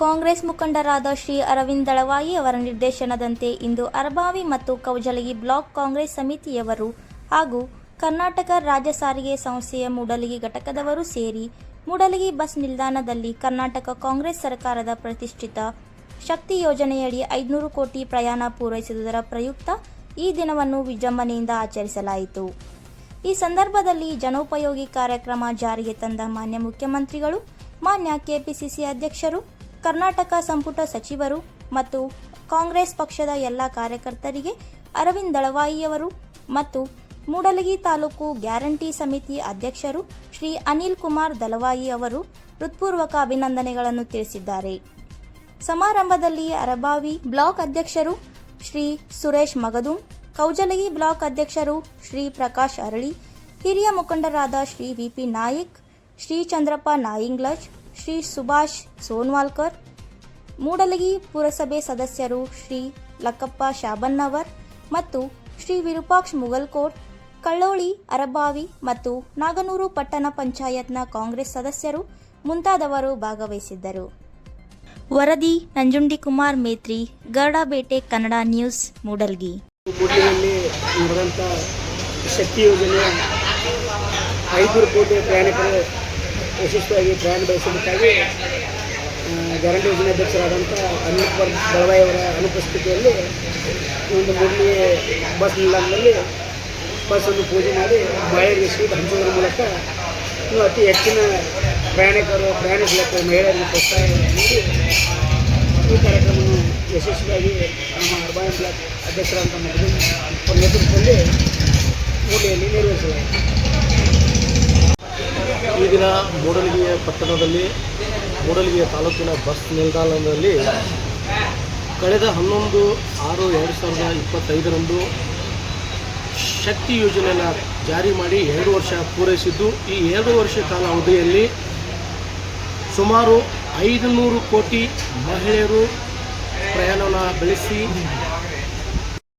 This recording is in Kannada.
ಕಾಂಗ್ರೆಸ್ ಮುಖಂಡರಾದ ಶ್ರೀ ಅರವಿಂದ್ ದಳವಾಯಿ ಅವರ ನಿರ್ದೇಶನದಂತೆ ಇಂದು ಅರಬಾವಿ ಮತ್ತು ಕೌಜಲಗಿ ಬ್ಲಾಕ್ ಕಾಂಗ್ರೆಸ್ ಸಮಿತಿಯವರು ಹಾಗೂ ಕರ್ನಾಟಕ ರಾಜ್ಯ ಸಾರಿಗೆ ಸಂಸ್ಥೆಯ ಮೂಡಲಗಿ ಘಟಕದವರು ಸೇರಿ ಮೂಡಲಗಿ ಬಸ್ ನಿಲ್ದಾಣದಲ್ಲಿ ಕರ್ನಾಟಕ ಕಾಂಗ್ರೆಸ್ ಸರ್ಕಾರದ ಪ್ರತಿಷ್ಠಿತ ಶಕ್ತಿ ಯೋಜನೆಯಡಿ ಐದುನೂರು ಕೋಟಿ ಪ್ರಯಾಣ ಪೂರೈಸುವುದರ ಪ್ರಯುಕ್ತ ಈ ದಿನವನ್ನು ವಿಜೃಂಭಣೆಯಿಂದ ಆಚರಿಸಲಾಯಿತು. ಈ ಸಂದರ್ಭದಲ್ಲಿ ಜನೋಪಯೋಗಿ ಕಾರ್ಯಕ್ರಮ ಜಾರಿಗೆ ತಂದ ಮಾನ್ಯ ಮುಖ್ಯಮಂತ್ರಿಗಳು, ಮಾನ್ಯ ಕೆಪಿಸಿಸಿ ಅಧ್ಯಕ್ಷರು ಕರ್ನಾಟಕ ಸಂಪುಟ ಸಚಿವರು ಮತ್ತು ಕಾಂಗ್ರೆಸ್ ಪಕ್ಷದ ಎಲ್ಲ ಕಾರ್ಯಕರ್ತರಿಗೆ ಅರವಿಂದ್ ದಳವಾಯಿಯವರು ಮತ್ತು ಮೂಡಲಗಿ ತಾಲೂಕು ಗ್ಯಾರಂಟಿ ಸಮಿತಿ ಅಧ್ಯಕ್ಷರು ಶ್ರೀ ಅನಿಲ್ ಕುಮಾರ್ ದಲವಾಯಿ ಅವರು ಹೃತ್ಪೂರ್ವಕ ಅಭಿನಂದನೆಗಳನ್ನು ತಿಳಿಸಿದ್ದಾರೆ. ಸಮಾರಂಭದಲ್ಲಿ ಅರಬಾವಿ ಬ್ಲಾಕ್ ಅಧ್ಯಕ್ಷರು ಶ್ರೀ ಸುರೇಶ್ ಮಗದು, ಕೌಜಲಗಿ ಬ್ಲಾಕ್ ಅಧ್ಯಕ್ಷರು ಶ್ರೀ ಪ್ರಕಾಶ್ ಅರಳಿ, ಹಿರಿಯ ಮುಖಂಡರಾದ ಶ್ರೀ ವಿಪಿ ನಾಯಕ್, ಶ್ರೀ ಚಂದ್ರಪ್ಪ ನಾಯಿಂಗ್ಲಜ್ ಶ್ರೀ ಸುಭಾಷ್ ಸೋನ್ವಾಲ್ಕರ್, ಮೂಡಲಗಿ ಪುರಸಭೆ ಸದಸ್ಯರು ಶ್ರೀ ಲಕ್ಕಪ್ಪ ಶಾಬನ್ನವರ್ ಮತ್ತು ಶ್ರೀ ವಿರೂಪಾಕ್ಷ ಮುಗಲ್ಕೋಟ್, ಕಳ್ಳೋಳಿ ಅರಬಾವಿ ಮತ್ತು ನಾಗನೂರು ಪಟ್ಟಣ ಪಂಚಾಯತ್ನ ಕಾಂಗ್ರೆಸ್ ಸದಸ್ಯರು ಮುಂತಾದವರು ಭಾಗವಹಿಸಿದ್ದರು. ವರದಿ ನಂಜುಂಡಿ ಕುಮಾರ್ ಮೇತ್ರಿ ಗರುಡಬೇಟೆ ಕನ್ನಡ ನ್ಯೂಸ್, ಮೂಡಲ್ಗಿ. ಶಕ್ತಿ ಯೋಜನೆಯ ಐದು ಕೋಟಿ ಪ್ರಯಾಣಿಕರು ಯಶಸ್ವಿಯಾಗಿ ಪ್ರಯಾಣ ಬೆಳೆಸೋದಕ್ಕಾಗಿ ಗ್ಯಾರಂಟಿ ಯೋಜನೆ ಅಧ್ಯಕ್ಷರಾದಂಥ ಕುಮಾರ್ ದಳವಾಯಿ ಅವರ ಅನುಪಸ್ಥಿತಿಯಲ್ಲಿ ಒಂದು ಮುರಳಿ ಬಸ್ ನಿಲ್ದಾಣದಲ್ಲಿ ಬಸ್ಸನ್ನು ಪೂಜೆ ಮಾಡಿ ಮಹಿಳೆಯರಿಗೆ ಸ್ವೀಟ್ ಹಂಚೋದ್ರ ಮೂಲಕ ಇನ್ನೂ ಅತಿ ಹೆಚ್ಚಿನ ಪ್ರಯಾಣಿಕರು ಪ್ರಯಾಣಿಸಲಿಕ್ಕೆ ಮಹಿಳೆಯರಿಗೆ ಪ್ರೋತ್ಸಾಹ ನೀಡಿ ಈ ಕಾರ್ಯಕ್ರಮವನ್ನು ಯಶಸ್ವಿಯಾಗಿ ನಮ್ಮ ಅರ್ಬಾನ್ ಬ್ಲಾಕ್ ಅಧ್ಯಕ್ಷರಾದಂಥ ಅವರ ನೇತೃತ್ವದಲ್ಲಿ ಮೂಲೆಯಲ್ಲಿ ನೆರವೇರಿಸಲಾಯಿತು. ದಿನ ಮೂಡಲಗಿಯ ಪಟ್ಟಣದಲ್ಲಿ ಮೂಡಲಗಿಯ ತಾಲೂಕಿನ ಬಸ್ ನಿಲ್ದಾಣದಲ್ಲಿ ಕಳೆದ ಹನ್ನೊಂದು ಆರು ಎರಡು ಸಾವಿರದ ಇಪ್ಪತ್ತೈದರಂದು ಶಕ್ತಿ ಯೋಜನೆಯನ್ನು ಜಾರಿ ಮಾಡಿ ಎರಡು ವರ್ಷ ಪೂರೈಸಿದ್ದು, ಈ ಎರಡು ವರ್ಷ ಕಾಲ ಅವಧಿಯಲ್ಲಿ ಸುಮಾರು ಐದು ನೂರು ಕೋಟಿ ಮಹಿಳೆಯರು ಪ್ರಯಾಣವನ್ನು ಬೆಳೆಸಿ